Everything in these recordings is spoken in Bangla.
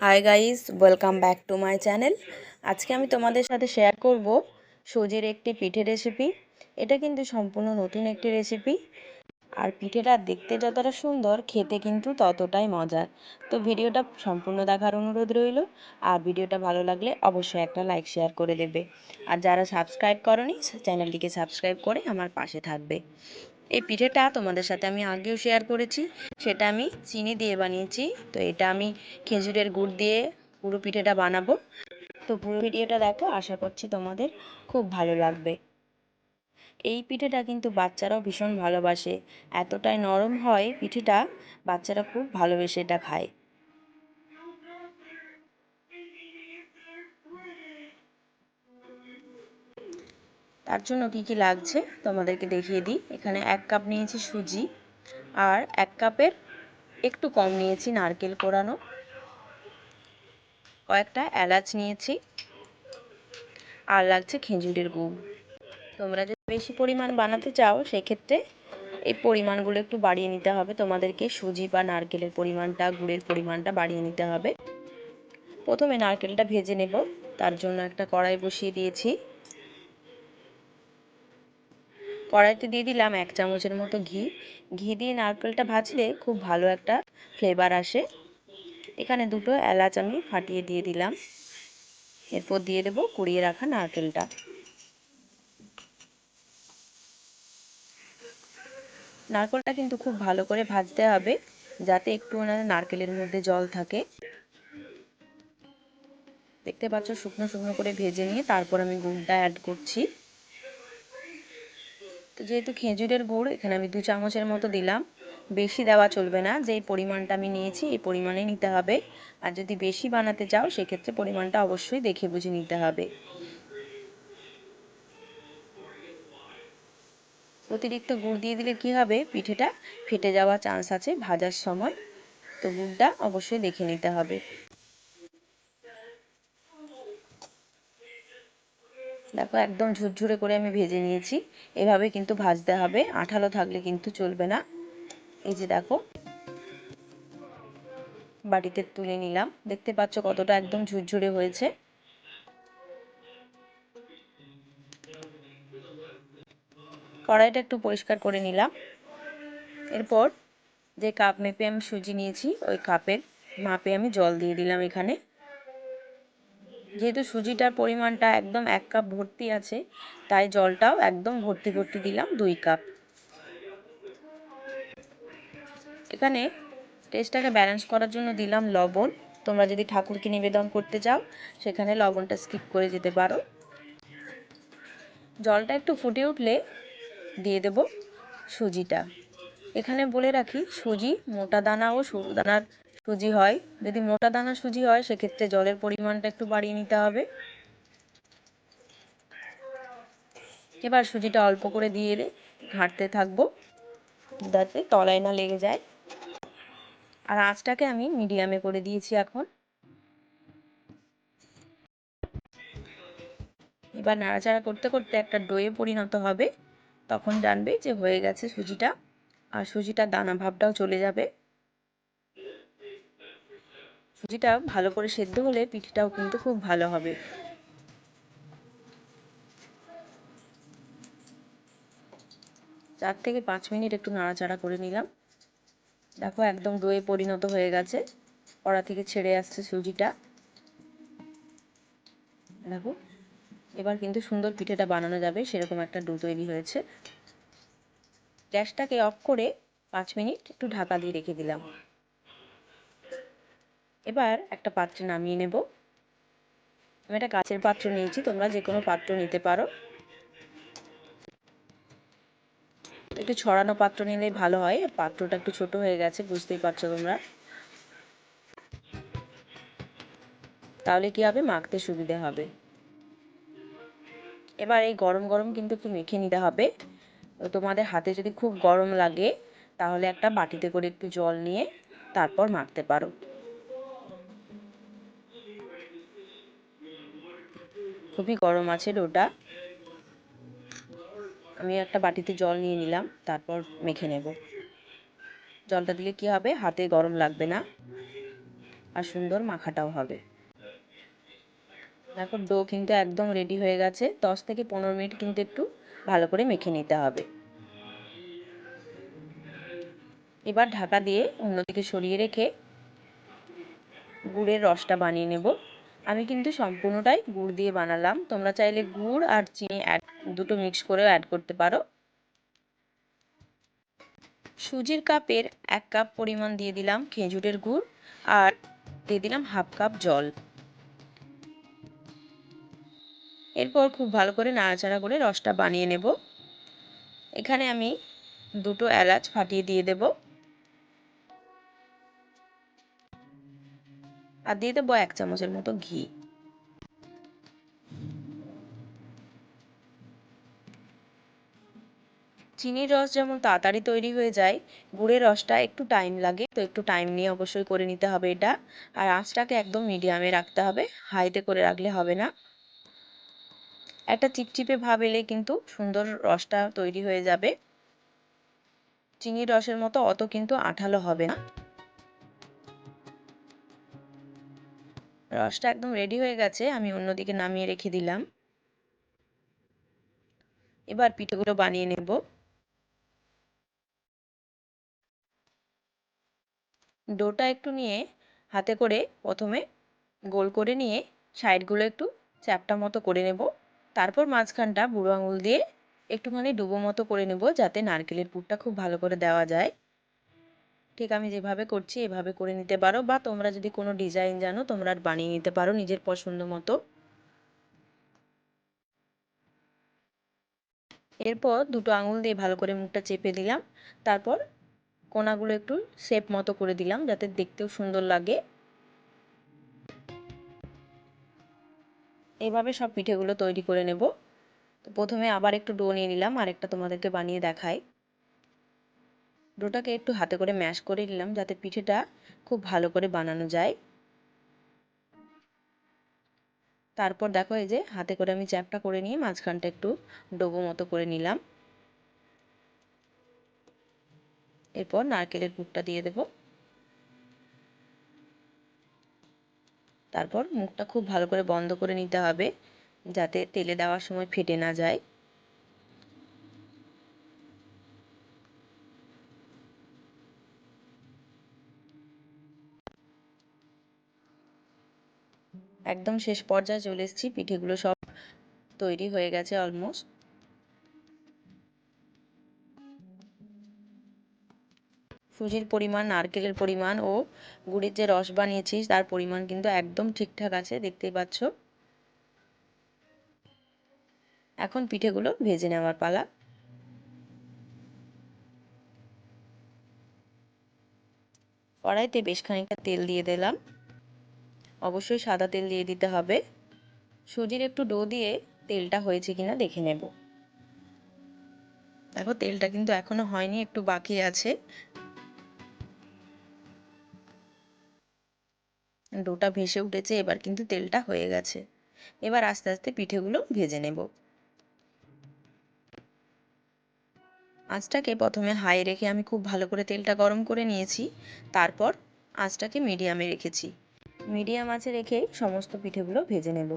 Hi guys welcome back to my channel আজকে আমি তোমাদের সাথে শেয়ার করব সুজির একটি পিঠে রেসিপি এটা কিন্তু সম্পূর্ণ নতুন একটি রেসিপি আর পিঠেটা দেখতে যতটা সুন্দর, খেতে কিন্তু ততটাই মজার। তো ভিডিওটা সম্পূর্ণ দেখার অনুরোধ রইল। আর ভিডিওটা ভালো লাগলে অবশ্যই একটা লাইক শেয়ার করে দেবে। আর যারা সাবস্ক্রাইব করনি চ্যানেলটিকে সাবস্ক্রাইব করে আমার পাশে থাকবে। এই পিঠেটা তোমাদের সাথে আমি আগেও শেয়ার করেছি। সেটা আমি চিনি দিয়ে বানিয়েছি। তো এটা আমি খেজুরের গুড় দিয়ে পুরো পিঠেটা বানাবো। তো পুরো ভিডিওটা দেখো, আশা করছি তোমাদের খুব ভালো লাগবে। এই পিঠেটা কিন্তু বাচ্চারাও ভীষণ ভালোবাসে। এতটাই নরম হয় পিঠেটা, বাচ্চারা খুব ভালোবেসে এটা খায়। তার জন্য কি কি লাগছে তোমাদেরকে দেখিয়ে দিই। এখানে এক কাপ নিয়েছি সুজি আর এক কাপের একটু কম নিয়েছি নারকেল কোরানো। কয়েকটা এলাচ নিয়েছি আর লাগছে খেজুরের গুড়। তোমরা যদি বেশি পরিমাণ বানাতে চাও, সেক্ষেত্রে এই পরিমাণগুলো একটু বাড়িয়ে নিতে হবে। তোমাদেরকে সুজি বা নারকেলের পরিমাণটা, গুড়ের পরিমাণটা বাড়িয়ে নিতে হবে। প্রথমে নারকেলটা ভেজে নেব। তার জন্য একটা কড়াই বসিয়ে দিয়েছি। কড়াইতে দিয়ে দিলাম এক চামচের মতো ঘি। ঘি দিয়ে নারকেলটা ভাজলে খুব ভালো একটা ফ্লেভার আসে। এখানে দুটো এলাচ আমি ফাটিয়ে দিয়ে দিলাম। এরপর দিয়ে দেবো কুড়িয়ে রাখা নারকেলটা। নারকেলটা কিন্তু খুব ভালো করে ভাজতে হবে, যাতে একটু নারকেলের মধ্যে জল থাকে। দেখতে পাচ্ছ শুকনো শুকনো করে ভেজে নিয়ে তারপর আমি গুড়টা অ্যাড করছি। যেহেতু খেজুরের গুড়, এখানে আমি দু চামচের মতো দিলাম। বেশি দেওয়া চলবে না, যেই পরিমাণটা আমি নিয়েছি এই পরিমাণে নিতে হবে। আর যদি বেশি বানাতে চাও, সেক্ষেত্রে পরিমাণটা অবশ্যই দেখে বুঝে নিতে হবে। অতিরিক্ত গুড় দিয়ে দিলে কি হবে? পিঠেটা ফেটে যাওয়ার চান্স আছে ভাজার সময়। তো গুড়টা অবশ্যই দেখে নিতে হবে। দেখো, একদম ঝুরঝুরে করে আমি ভেজে নিয়েছি। এভাবে কিন্তু ভাজতে হবে। আঠালো থাকলে কিন্তু চলবে না। এই যে দেখো, বাটিতে তুলে নিলাম। দেখতে পাচ্ছ কতটা একদম ঝুরঝুরে হয়েছে। কড়াইটা একটু পরিষ্কার করে নিলাম। এরপর যে কাপ মেপে আমি সুজি নিয়েছি, ওই কাপের মাপে আমি জল দিয়ে দিলাম এখানে। যেহেতু সুজিটার পরিমাণটা একদম এক কাপ ভর্তি আছে, তাই জলটাও একদম ভর্তি ভর্তি দিলাম দুই কাপ। এখানে টেস্টটাকে ব্যালেন্স করার জন্য দিলাম লবণ। তোমরা যদি ঠাকুরকে নিবেদন করতে চাও, সেখানে লবণটা স্কিপ করে যেতে পারো। জলটা একটু ফুটে উঠলে দিয়ে দেব সুজিটা। এখানে বলে রাখি, সুজি মোটা দানা ও সরু দানার সুজি হয়। যদি মোটা দানা সুজি হয়, সেক্ষেত্রে জলের পরিমাণটা একটু বাড়িয়ে নিতে হবে। এবার সুজিটা অল্প করে দিয়ে ঘাঁটতে থাকব। যাতে তলায় না লেগে যায়। আর আঁচটাকে আমি মিডিয়ামে করে দিয়েছি এখন। এবার নাড়াচাড়া করতে করতে একটা ডোয়ে পরিণত হবে। তখন জানবে যে হয়ে গেছে সুজিটা। আর সুজিটার দানা ভাবটাও চলে যাবে। সুজিটা ভালো করে সেদ্ধ হলে পিঠেটাও কিন্তু খুব ভালো হবে। চার থেকে পাঁচ মিনিট একটু নাড়াচাড়া করে নিলাম। দেখো একদম ডোয়ে পরিণত হয়ে গেছে। কড়া থেকে ছেড়ে আসছে সুজিটা। দেখো, এবার কিন্তু সুন্দর পিঠেটা বানানো যাবে, সেরকম একটা ডো তৈরি হয়েছে। গ্যাসটাকে অফ করে পাঁচ মিনিট একটু ঢাকা দিয়ে রেখে দিলাম। এবার একটা পাত্রে নামিয়ে নেব। আমি একটা কাচের পাত্র নিয়েছি, তোমরা যে কোনো পাত্র নিতে পারো। একটু ছড়ানো পাত্র নিলেই ভালো হয় পাত্রটা একটু ছোট হয়ে গেছে, বুঝতেই পারছ তোমরা। তাহলে কি হবে? মাখতে সুবিধে হবে। এবার এই গরম গরম কিন্তু একটু মেখে নিতে হবে। তোমাদের হাতে যদি খুব গরম লাগে, তাহলে একটা বাটিতে করে একটু জল নিয়ে তারপর মাখতে পারো। খুবই গরম আছে ডোটা। আমি একটা বাটিতে জল নিয়ে নিলাম, তারপর মেখে নেব। জলটা দিলে কি হবে? হাতে গরম লাগবে না। আর সুন্দর মাখাটাও হবে। দেখো, ডো কিন্তু একদম রেডি হয়ে গেছে। দশ থেকে পনেরো মিনিট কিন্তু একটু ভালো করে মেখে নিতে হবে। এবার ঢাকা দিয়ে অন্যদিকে সরিয়ে রেখে গুড়ের রসটা বানিয়ে নেব। আমি কিন্তু সম্পূর্ণটাই গুড় দিয়ে বানালাম। তোমরা চাইলে গুড় আর চিনি অ্যাড দুটো মিক্স করেও অ্যাড করতে পারো। সুজির কাপের এক কাপ পরিমাণ দিয়ে দিলাম খেজুরের গুড় আর দিয়ে দিলাম হাফ কাপ জল। এরপর খুব ভালো করে নাড়াচাড়া করে রসটা বানিয়ে নেব। এখানে আমি দুটো এলাচ ফাটিয়ে দিয়ে দেব। আর দিয়ে দেবো এক চামচের মতো ঘি। চিনির রস যেমন তাড়াতাড়ি তৈরি হয়ে যায়, গুড়ের রসটা একটু টাইম লাগে, তো একটু টাইম নিয়ে অবশ্যই করে নিতে হবে এটা। আর আঁচটাকে একদম মিডিয়ামে রাখতে হবে, হাইতে করে রাখলে হবে না। একটা চিপচিপে ভাব এলে কিন্তু সুন্দর রসটা তৈরি হয়ে যাবে। চিনির রসের মতো অত কিন্তু আঠালো হবে না। রসটা একদম রেডি হয়ে গেছে, আমি অন্যদিকে নামিয়ে রেখে দিলাম। এবার পিঠেগুলো বানিয়ে নেব। ডোটা একটু নিয়ে হাতে করে প্রথমে গোল করে নিয়ে সাইডগুলো একটু চ্যাপটা মতো করে নেব। তারপর মাঝখানটা বুড়ো আঙুল দিয়ে একটুখানি ডুবো মতো করে নেব যাতে নারকেলের পুরটা খুব ভালো করে দেওয়া যায়। ঠিক আমি যেভাবে করছি, এভাবে করে নিতে পারো। বা তোমরা যদি কোনো ডিজাইন জানো, তোমরা বানিয়ে নিতে পারো নিজের পছন্দ মতো। এরপর দুটো আঙুল দিয়ে ভালো করে মুখটা চেপে দিলাম। তারপর কোনাগুলো একটু শেপ মতো করে দিলাম, যাতে দেখতেও সুন্দর লাগে। এভাবে সব পিঠেগুলো তৈরি করে নেব। তো প্রথমে আবার একটু ডো নিয়ে নিলাম, আরেকটা তোমাদেরকে বানিয়ে দেখাই। ডোটাকে একটু হাতে করে ম্যাশ করে নিলাম যাতে পিঠেটা খুব ভালো করে বানানো যায়। তারপর দেখো এই যে হাতে করে আমি চ্যাপটা করে নিয়ে মাঝখানটা একটু ডোবো মতো করে নিলাম। এরপর নারকেলের পুরটা দিয়ে দেব। তারপর মুখটা খুব ভালো করে বন্ধ করে নিতে হবে যাতে তেলে দেওয়ার সময় ফেটে না যায়। একদম শেষ পর্যায়ে চলে এসেছি। পিঠেগুলো সব তৈরি হয়ে গেছে অলমোস্ট সুজির পরিমাণ, নারকেলের পরিমাণ ও গুড়ের যে রস বানিয়েছি, তার পরিমাণ কিন্তু একদম ঠিকঠাক আছে, দেখতেই পাচ্ছ। এখন পিঠেগুলো ভেজে নেওয়ার পালা। কড়াইতে বেশ খানিকটা তেল দিয়ে দিলাম। অবশ্যই সাদা তেল দিয়ে দিতে হবে। সুজির একটু ডো দিয়ে তেলটা হয়েছে কিনা দেখে নেব। দেখো, তেলটা কিন্তু এখনও হয়নি, একটু বাকি আছে। ডোটা ভেসে উঠেছে, এবার কিন্তু তেলটা হয়ে গেছে। এবার আস্তে আস্তে পিঠেগুলো ভেজে নেব। আঁচটাকে প্রথমে হাই রেখে আমি খুব ভালো করে তেলটা গরম করে নিয়েছি। তারপর আঁচটাকে মিডিয়ামে রেখেছি। মিডিয়াম আঁচে রেখে সমস্ত পিঠেগুলো ভেজে নেব।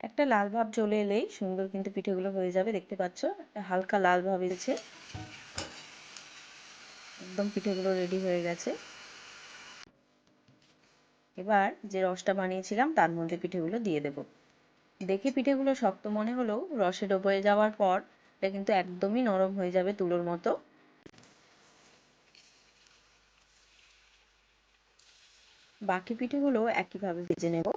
একটা লাল ভাব চলে এলেই সুন্দর কিন্তু পিঠেগুলো হয়ে যাবে, দেখতে পাচ্ছ? হালকা লাল ভাব এসেছে। একদম পিঠেগুলো রেডি হয়ে গেছে। এবার যে রসটা বানিয়েছিলাম, তার মধ্যে পিঠেগুলো দিয়ে দেব। দেখে পিঠেগুলো শক্ত মনে হলেও রসে ডোবে যাওয়ার পর এটা কিন্তু একদমই নরম হয়ে যাবে তুলোর মতো। বাকি পিঠেগুলো একইভাবে ভেজে নেব।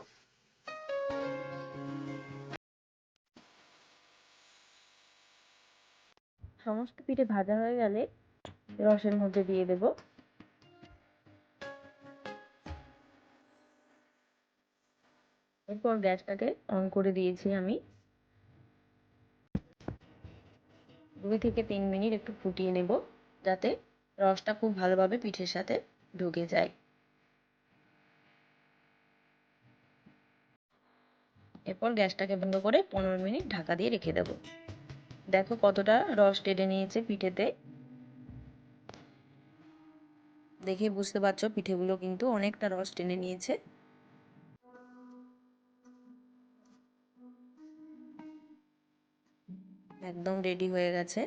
সমস্ত পিঠে ভাজা হয়ে গেলে রসের মধ্যে দিয়ে দেব। পর গ্যাসটাকে অন করে দিয়েছি আমি। দুই থেকে তিন মিনিট একটু ফুটিয়ে নেব যাতে রসটা খুব ভালোভাবে পিঠের সাথে ঢুকে যায়। এরপর গ্যাসটাকে বন্ধ করে পনেরো মিনিট ঢাকা দিয়ে রেখে দেব। দেখো কতটা রস টেনে নিয়েছে পিঠেতে। দেখে বুঝতে পারছ পিঠেগুলো কিন্তু অনেকটা রস টেনে নিয়েছে। একদম রেডি হয়ে গেছে।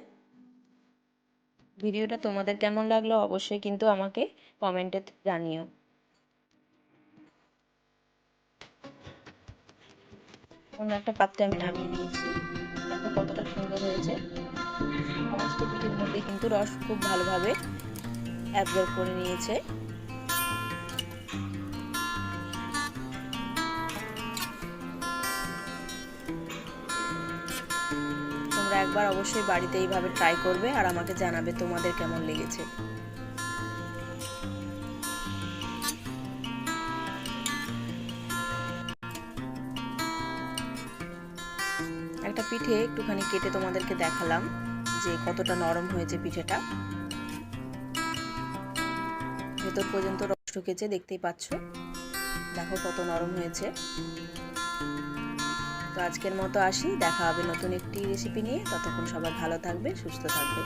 ভিডিওটা তোমাদের কেমন লাগল অবশ্যই কিন্তু আমাকে কমেন্টে জানিও। অন্য একটা পাত্রে আমি নামিয়ে নিয়েছি দেখো কতটা সুন্দর হয়েছে। সমস্ত পিঠের মধ্যে কিন্তু রস খুব ভালোভাবে অ্যাবজর্ব করে নিয়েছে। তোমরা একবার অবশ্যই বাড়িতে এইভাবে ট্রাই করবে আর আমাকে জানাবে তোমাদের কেমন লেগেছে। একটা পিঠে একটুখানি কেটে তোমাদেরকে দেখালাম যে কতটা নরম হয়েছে পিঠেটা। ভেতর পর্যন্ত রস ঢুকেছে, দেখতেই পাচ্ছ। দেখো কত নরম হয়েছে। তো আজকের মতো আসি, দেখা হবে নতুন একটি রেসিপি নিয়ে। ততক্ষণ সবাই ভালো থাকবে, সুস্থ থাকবে।